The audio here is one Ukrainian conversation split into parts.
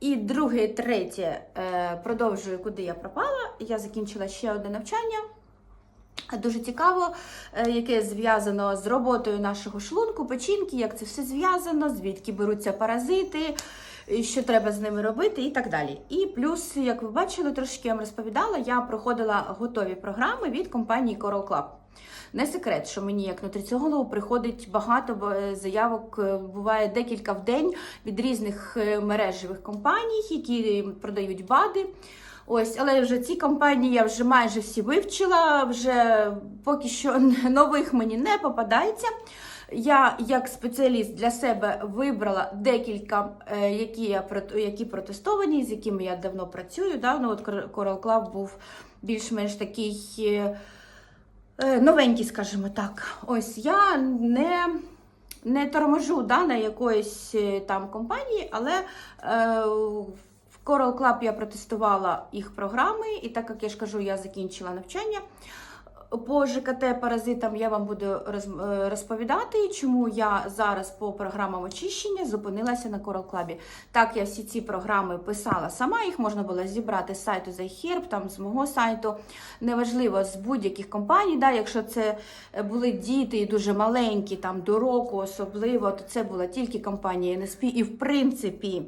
І друге, третє е, продовжую, куди я пропала. Я закінчила ще одне навчання. Дуже цікаво, е, яке зв'язано з роботою нашого шлунку, печінки, як це все зв'язано, звідки беруться паразити, що треба з ними робити і так далі. І плюс, як ви бачили, трошки я вам розповідала, я проходила готові програми від компанії Coral Club. Не секрет, що мені як нутриціологу приходить багато заявок, е, буває декілька в день від різних е, мережевих компаній, які продають БАДи. Ось, але вже ці компанії я вже майже всі вивчила, вже поки що нових мені не попадається. Я як спеціаліст для себе вибрала декілька, е, які, я, які протестовані, з якими я давно працюю. Да? Ну, от Coral Club був більш-менш такий е, е, новенький, скажімо так. Ось я не, не торможу да, на якоїсь там компанії, але е, Coral Club я протестувала їх програми, і так як я ж кажу, я закінчила навчання. По ЖКТ паразитам я вам буду е, розповідати, чому я зараз по програмам очищення зупинилася на Coral Club. Так, я всі ці програми писала сама, їх можна було зібрати з сайту ZайHerb, там з мого сайту. Неважливо, з будь-яких компаній. Да, якщо це були діти і дуже маленькі, там до року особливо, то це була тільки компанія NSP. І в принципі,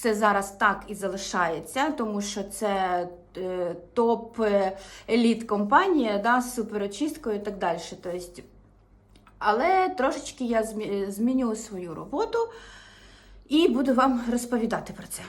це зараз так і залишається, тому що це е, топ е, компанія да, з суперочисткою і так далі. Тобто, але трошечки я змінюю зміню свою роботу і буду вам розповідати про це.